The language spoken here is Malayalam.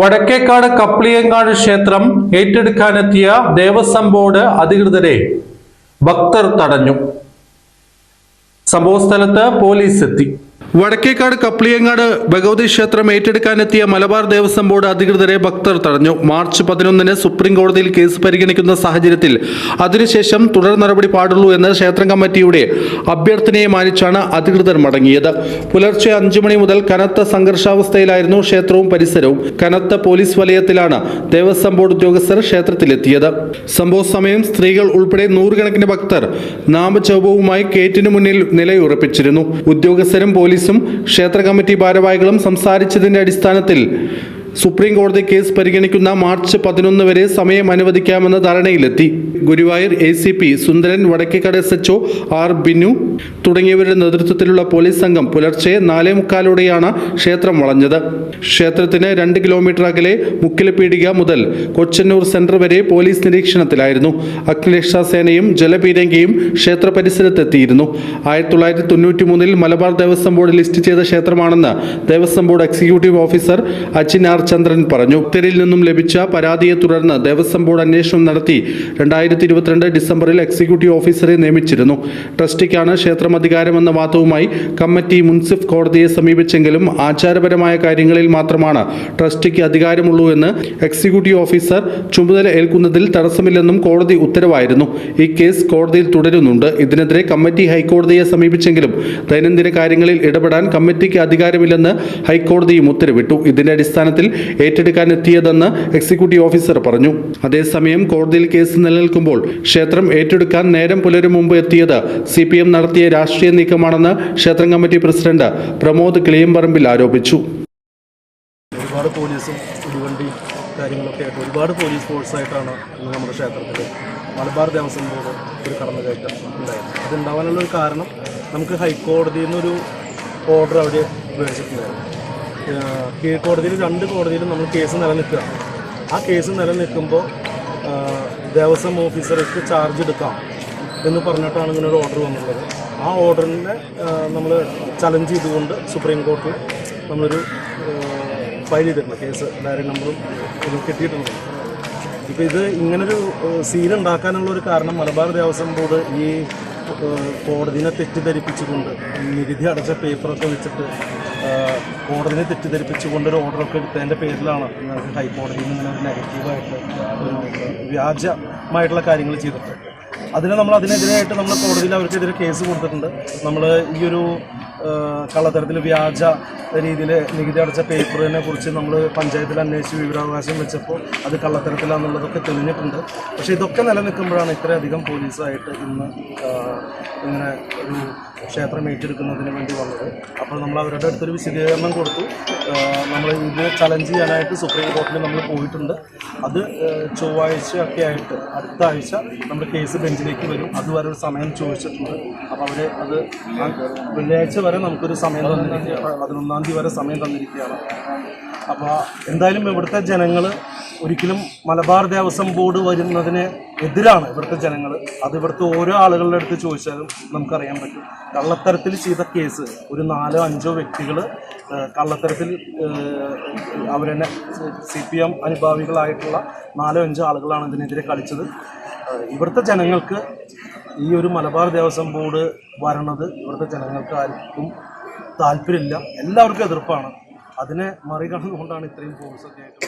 വടക്കേക്കാട് കപ്ലിയങ്കാട് ക്ഷേത്രം ഏറ്റെടുക്കാനെത്തിയ ദേവസ്വം ബോർഡ് അധികൃതരെ ഭക്തർ തടഞ്ഞു. സംഭവസ്ഥലത്ത് പോലീസ് എത്തി. വടക്കേക്കാട് കപ്ലിയങ്ങാട് ഭഗവതി ക്ഷേത്രം ഏറ്റെടുക്കാനെത്തിയ മലബാർ ദേവസ്വം ബോർഡ് അധികൃതരെ ഭക്തർ തടഞ്ഞു. മാർച്ച് പതിനൊന്നിന് സുപ്രീം കോടതിയിൽ കേസ് പരിഗണിക്കുന്ന സാഹചര്യത്തിൽ അതിനുശേഷം തുടർ നടപടി പാടുള്ളൂ എന്ന് ക്ഷേത്രം കമ്മിറ്റിയുടെ അഭ്യർത്ഥനയെ മാനിച്ചാണ് അധികൃതർ മടങ്ങിയത്. പുലർച്ചെ അഞ്ചു മണി മുതൽ കനത്ത സംഘർഷാവസ്ഥയിലായിരുന്നു ക്ഷേത്രവും പരിസരവും. കനത്ത പോലീസ് വലയത്തിലാണ് ദേവസ്വം ബോർഡ് ഉദ്യോഗസ്ഥർ ക്ഷേത്രത്തിലെത്തിയത്. സംഭവ സമയം സ്ത്രീകൾ ഉൾപ്പെടെ നൂറുകണക്കിന് ഭക്തർ നാമജപവുമായി കേറ്റിനു മുന്നിൽ നിലയുറപ്പിച്ചിരുന്നു. ഉദ്യോഗസ്ഥരും പോലീസും ക്ഷേത്ര കമ്മിറ്റി ഭാരവാഹികളും സംസാരിച്ചതിന്റെ അടിസ്ഥാനത്തിൽ സുപ്രീം കോടതി കേസ് പരിഗണിക്കുന്ന മാർച്ച് പതിനൊന്ന് വരെ സമയം അനുവദിക്കാമെന്ന ധാരണയിലെത്തി. Guruvayur A C P Sundaran Vadakkekad S H R Binu തുടങ്ങിയവരുടെ നേതൃത്വത്തിലുള്ള പോലീസ് സംഘം പുലർച്ചെ നാലേ മുക്കാലോടെയാണ് ക്ഷേത്രം വളഞ്ഞത്. ക്ഷേത്രത്തിന് രണ്ട് കിലോമീറ്റർ അകലെ മുക്കിലപീടിക മുതൽ കൊച്ചന്നൂർ സെന്റർ വരെ പോലീസ് നിരീക്ഷണത്തിലായിരുന്നു. അഗ്നിരക്ഷാ സേനയും ജലപീരങ്കിയും ക്ഷേത്ര പരിസരത്തെത്തിയിരുന്നു. ആയിരത്തി തൊള്ളായിരത്തി തൊണ്ണൂറ്റി മൂന്നിൽ മലബാർ ദേവസ്വം ബോർഡ് ലിസ്റ്റ് ചെയ്ത ക്ഷേത്രമാണെന്ന് Devaswom board executive officer Achin R Chandran പറഞ്ഞു. ഭക്തരിൽ നിന്നും ലഭിച്ച പരാതിയെ തുടർന്ന് ദേവസ്വം ബോർഡ് അന്വേഷണം നടത്തി രണ്ടായിരത്തി ഇരുപത്തിരണ്ട് ഡിസംബറിൽ എക്സിക്യൂട്ടീവ് ഓഫീസറെ നിയമിച്ചിരുന്നു. ട്രസ്റ്റിക്കാണ് ക്ഷേത്രം അധികാരമെന്ന വാദവുമായി കമ്മിറ്റി മുൻസിഫ് കോടതിയെ സമീപിച്ചെങ്കിലും ആചാരപരമായ കാര്യങ്ങളിൽ മാത്രമാണ് ട്രസ്റ്റിക്ക് അധികാരമുള്ളൂ എന്ന് എക്സിക്യൂട്ടീവ് ഓഫീസർ ചുമതല ഏൽക്കുന്നതിൽ തടസ്സമില്ലെന്നും കോടതി ഉത്തരവായിരുന്നു. ഈ കേസ് കോടതിയിൽ തുടരുന്നുണ്ട്. ഇതിനെതിരെ കമ്മിറ്റി ഹൈക്കോടതിയെ സമീപിച്ചെങ്കിലും ദൈനംദിന കാര്യങ്ങളിൽ ഇടപെടാൻ കമ്മിറ്റിക്ക് അധികാരമില്ലെന്ന് ഹൈക്കോടതിയും ഉത്തരവിട്ടു. ഇതിന്റെ അടിസ്ഥാനത്തിൽ ഏറ്റെടുക്കാൻ എത്തിയതെന്ന് എക്സിക്യൂട്ടീവ് ഓഫീസർ പറഞ്ഞു. അതേസമയം കോടതിയിൽ കേസ് നിലനിൽക്കുമ്പോൾ ക്ഷേത്രം ഏറ്റെടുക്കാൻ നേരം പുലരും മുമ്പ് എത്തിയത് സി പി എം നടത്തിയ രാഷ്ട്രീയ നീക്കമാണെന്ന് ക്ഷേത്രം കമ്മിറ്റി പ്രസിഡന്റ് പ്രമോദ് കിളിയമ്പറമ്പിൽ ആരോപിച്ചു. ഒരുപാട് പോലീസും ഇടിവണ്ടി കാര്യങ്ങളൊക്കെ ആയിട്ട് ഒരുപാട് പോലീസ് ഫോഴ്സായിട്ടാണ് ഇന്ന് നമ്മുടെ ക്ഷേത്രത്തിൽ മലബാർ ദേവസ്വം ബോർഡ് ഒരു കടന്നുകയറ്റം ഉണ്ടായിരുന്നു അതുണ്ടാവാനുള്ള ഒരു കാരണം നമുക്ക് ഹൈക്കോടതിയിൽ നിന്നൊരു ഓർഡർ അവിടെ മേടിച്ചിട്ടുണ്ടായിരുന്നു. കീഴ്ക്കോടതിയിൽ രണ്ട് കോടതിയിലും നമ്മൾ കേസ് നിലനിൽക്കുക. ആ കേസ് നിലനിൽക്കുമ്പോൾ ദേവസ്വം ഓഫീസർക്ക് ചാർജ് എടുക്കാം എന്ന് പറഞ്ഞിട്ടാണ് ഇങ്ങനെ ഒരു ഓർഡർ വന്നുള്ളത് ആ ഓർഡറിനെ നമ്മൾ ചലഞ്ച് ചെയ്തുകൊണ്ട് സുപ്രീം കോടതിയിൽ നമ്മളൊരു ഫയൽ ചെയ്തിട്ടുണ്ട്. കേസ് ഡയറി നമ്പറും കിട്ടിയിട്ടുണ്ട്. ഇപ്പോൾ ഇത് ഇങ്ങനൊരു സീൻ ഉണ്ടാക്കാനുള്ള ഒരു കാരണം മലബാർ ദേവസ്വം ബോർഡ് ഈ കോടതിനെ തെറ്റിദ്ധരിപ്പിച്ചുകൊണ്ട് നികുതി അടച്ച പേപ്പറൊക്കെ വെച്ചിട്ട് കോടതിനെ തെറ്റിദ്ധരിപ്പിച്ചുകൊണ്ട് ഒരു ഓർഡറൊക്കെ എടുത്തതിന്റെ പേരിലാണ് ഹൈക്കോടതിയിൽ നിന്ന് നെഗറ്റീവായിട്ട് ഒരു വ്യാജമായിട്ടുള്ള കാര്യങ്ങൾ ചെയ്തിട്ട് അതിന് നമ്മൾ അതിനെതിരായിട്ട് നമ്മൾ കോടതിയിൽ അവർക്കെതിരെ കേസ് കൊടുത്തിട്ടുണ്ട്. നമ്മൾ ഈ ഒരു കള്ളത്തരത്തിൽ വ്യാജ രീതിയിൽ നികുതി അടച്ച പേപ്പറിനെ കുറിച്ച് നമ്മൾ പഞ്ചായത്തിൽ അന്വേഷിച്ച് വിവരാവകാശം വെച്ചപ്പോൾ അത് കള്ളത്തരത്തിലാണെന്നുള്ളതൊക്കെ തെളിഞ്ഞിട്ടുണ്ട്. പക്ഷേ ഇതൊക്കെ നിലനിൽക്കുമ്പോഴാണ് ഇത്രയധികം പോലീസായിട്ട് ഇന്ന് ഇങ്ങനെ ഒരു ക്ഷേത്രം ഏറ്റെടുക്കുന്നതിന് വേണ്ടി വന്നത്. അപ്പോൾ നമ്മൾ അവരുടെ അടുത്തൊരു വിശദീകരണം കൊടുത്തു. നമ്മൾ ഇത് ചലഞ്ച് ചെയ്യാനായിട്ട് സുപ്രീം കോടതിയിൽ നമ്മൾ പോയിട്ടുണ്ട്. അത് ചൊവ്വാഴ്ച ഒക്കെ ആയിട്ട് അടുത്ത ആഴ്ച നമ്മൾ കേസ് ബെഞ്ചിലേക്ക് വരും. അതുവരെ ഒരു സമയം ചോദിച്ചിട്ടുണ്ട്. അപ്പോൾ അവർ അത് വെള്ളിയാഴ്ച വരെ നമുക്കൊരു സമയം തന്നിരിക്കുകയാണ്. പതിനൊന്നാം തീയതി വരെ സമയം തന്നിരിക്കുകയാണ്. അപ്പോൾ എന്തായാലും ഇവിടുത്തെ ജനങ്ങൾ ഒരിക്കലും മലബാർ ദേവസ്വം ബോർഡ് വരുന്നതിന് എതിരാണ് ഇവിടുത്തെ ജനങ്ങൾ അത് ഇവിടുത്തെ ഓരോ ആളുകളുടെ അടുത്ത് ചോദിച്ചാലും നമുക്കറിയാൻ പറ്റും. കള്ളത്തരത്തിൽ ചെയ്ത കേസ് ഒരു നാലോ അഞ്ചോ വ്യക്തികൾ കള്ളത്തരത്തിൽ അവരെന്നെ സി പി എം അനുഭാവികളായിട്ടുള്ള നാലോ അഞ്ചോ ആളുകളാണ് ഇതിനെതിരെ കളിച്ചത്. ഇവിടുത്തെ ജനങ്ങൾക്ക് ഈ ഒരു മലബാർ ദേവസ്വം ബോർഡ് വരണത് ഇവിടുത്തെ ജനങ്ങൾക്ക് ആർക്കും താല്പര്യമില്ല. എല്ലാവർക്കും എതിർപ്പാണ്. അതിനെ മറികടന്നുകൊണ്ടാണ് ഇത്രയും ഫോഴ്സൊക്കെ ആയിട്ട്